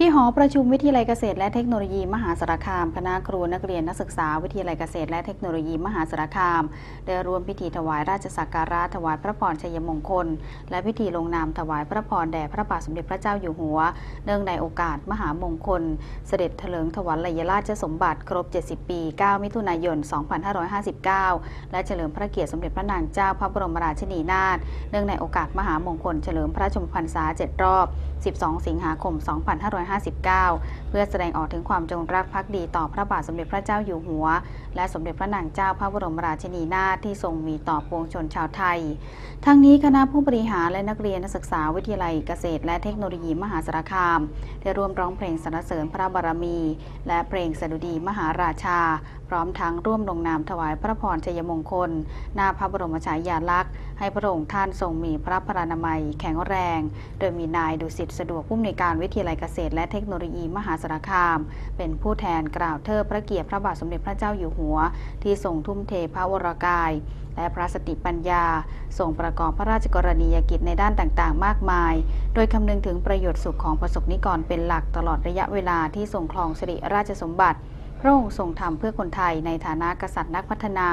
ที่หอประชุมวิทยาลัยเกษตรและเทคโนโลยีมหาสารคาม คณะครูนักเรียนนักศึกษาวิทยาลัยเกษตรและเทคโนโลยีมหาสารคาม ได้ร่วมพิธีถวายราชสักการะถวายพระพรชัยมงคล และพิธีลงนามถวายพระพรแด่พระบาทสมเด็จพระเจ้าอยู่หัว เนื่องในโอกาสมหามงคล เสด็จเถลิงถวัลยราชสมบัติครบ 70 ปี 9 มิถุนายน 2559 และเฉลิมพระเกียรติสมเด็จพระนางเจ้าพระบรมราชินีนาถเนื่องในโอกาสมหามงคล เฉลิมพระชนมพรรษา 7 รอบ 12 สิงหาคม2559 เพื่อแสดงออกถึงความจงรักภักดีต่อพระบาทสมเด็จพระเจ้าอยู่หัว และสมเด็จพระนางเจ้าพระบรมราชินีนาถที่ทรงมีต่อปวงชนชาวไทย ทั้งนี้คณะผู้บริหารและนักเรียนนักศึกษาวิทยาลัยเกษตร และเทคโนโลยีมหาสารคาม ได้ร่วมร้องเพลงสรรเสริญพระบารมี และเพลงสดุดีมหาราชา พร้อมทั้งร่วมลงนามถวายพระพรชัยมงคล หน้าพระบรมฉายาลักษณ์ ให้พระองค์ท่านทรงมีพระพรานามัยแข็งแรง โดยมีนายดุสิตสะดวกผู้อำนวยการวิทยาลัยเกษตรและเทคโนโลยีมหาสารคาม เป็นผู้แทนกล่าวเทิดพระเกียรติพระบาทสมเด็จพระเจ้าอยู่หัว ที่ทรงทุ่มเทพระวรกาย และพระสติปัญญาส่งประกอบพระราชกรณียกิจในด้านต่างๆ มากมาย โดยคำนึงถึงประโยชน์สุขของประสบนิกรเป็นหลักตลอดระยะเวลาที่ทรงครองสิริราชสมบัติ พระองค์ทรงทำเพื่อคนไทยในฐานะกษัตริย์นักพัฒนา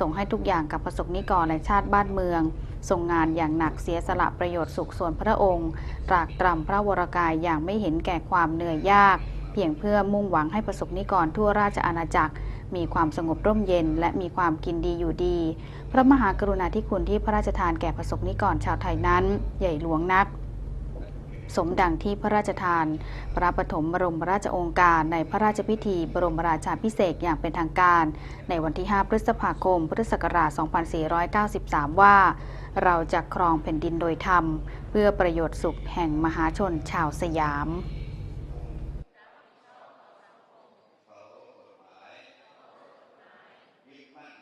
ส่งให้ทุกอย่างกับประสบนิกรและชาติบ้านเมืองทรงงานอย่างหนักเสียสละประโยชน์สุขส่วนพระองค์ ตรากตรำพระวรกายอย่างไม่เห็นแก่ความเหนื่อยยาก เพียงเพื่อมุ่งหวังให้ประสบนิกรทั่วราชอาณาจักร มีความสงบร่มเย็น และมีความกินดีอยู่ดี พระมหากรุณาธิคุณที่พระราชทานแก่ประสบนิกรชาวไทยนั้น ใหญ่หลวงนัก สมดังที่พระราชทาน พระปฐมบรมราชองค์การในพระราชพิธีบรมราชาพิเศษอย่างเป็นทางการ ในวันที่ 5 พฤษภาคม พุทธศักราช 2493 ว่า เราจะครองแผ่นดินโดยธรรม เพื่อประโยชน์สุขแห่งมหาชนชาวสยาม